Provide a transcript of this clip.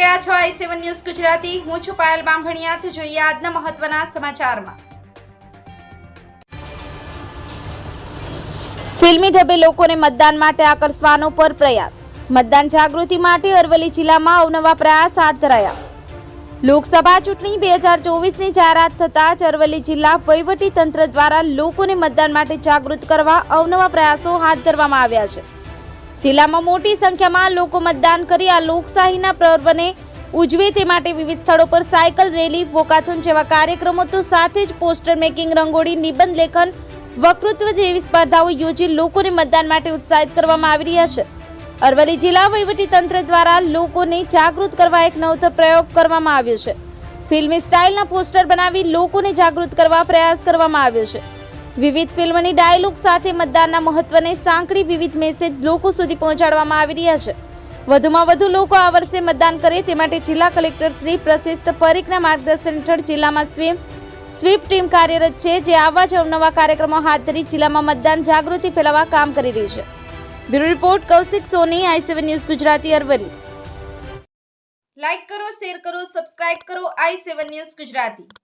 રહ્યા છો આઈ seven news Gujarati. હું છું પાયલ બાંભણિયાથી જોઈએ આજના મહત્વના સમાચારમાં. ફિલ્મી ઢબે લોકોને મતદાન માટે આકર્ષવાનો પર પ્રયાસ. મતદાન જાગૃતિ માટે અરવલ્લી જિલ્લામાં અવનવા પ્રયાસ હાથ ધરાયા. લોકસભા ચૂંટણી બે હજાર ચોવીસની જાહેરાત થતાં જ અરવલ્લી જિલ્લા વહીવટી તંત્ર દ્વારા લોકોને મતદાન માટે જાગૃત કરવા અવનવા પ્રયાસો હાથ ધરવામાં આવ્યા છે. જિલ્લામાં મોટી સંખ્યામાં લોકો મતદાન કરી આ લોકશાહીના પર્વને ઉજવે તે માટે વિવિધ સ્થળો પર સાયકલ રેલી, વોકાથોન જેવા કાર્યક્રમો તો સાથે જ પોસ્ટર મેકિંગ, રંગોળી, નિબંધ લેખન, વક્તૃત્વ જેવી સ્પર્ધાઓ યોજી લોકોને મતદાન માટે ઉત્સાહિત કરવામાં આવી રહ્યા છે. અરવલ્લી જિલ્લા તંત્ર દ્વારા લોકોને જાગૃત કરવા એક નવતર પ્રયોગ કરવામાં આવ્યો છે. ફિલ્મી સ્ટાઇલના પોસ્ટર બનાવી લોકોને જાગૃત કરવા પ્રયાસ કરવામાં આવ્યો છે. વિવિધ ફિલ્મની ડાયલોગ સાથે મતદાનના મહત્વને સાંકળી વિવિધ મેસેજ લોકો સુધી પહોંચાડવામાં આવી રહ્યા છે. વધુમાં વધુ લોકો આ વર્ષે મતદાન કરે તે માટે જિલ્લા કલેક્ટર શ્રી પ્રશિસ્ત પરીખના માર્ગદર્શન હેઠળ જિલ્લામાં સ્વીમ સ્વીપ ટીમ કાર્યરત છે જે આવા જ અવનવા કાર્યક્રમો હાથ ધરી જિલ્લામાં મતદાન જાગૃતિ ફેલાવવા કામ કરી રહી છે. Bureau report, Kaushik Soni, I seven news, Gujarati Aravalli like કરો, શેર કરો, સબસ્ક્રાઇબ કરો, આઈ સેવન ન્યૂઝ, ગુજરાતી.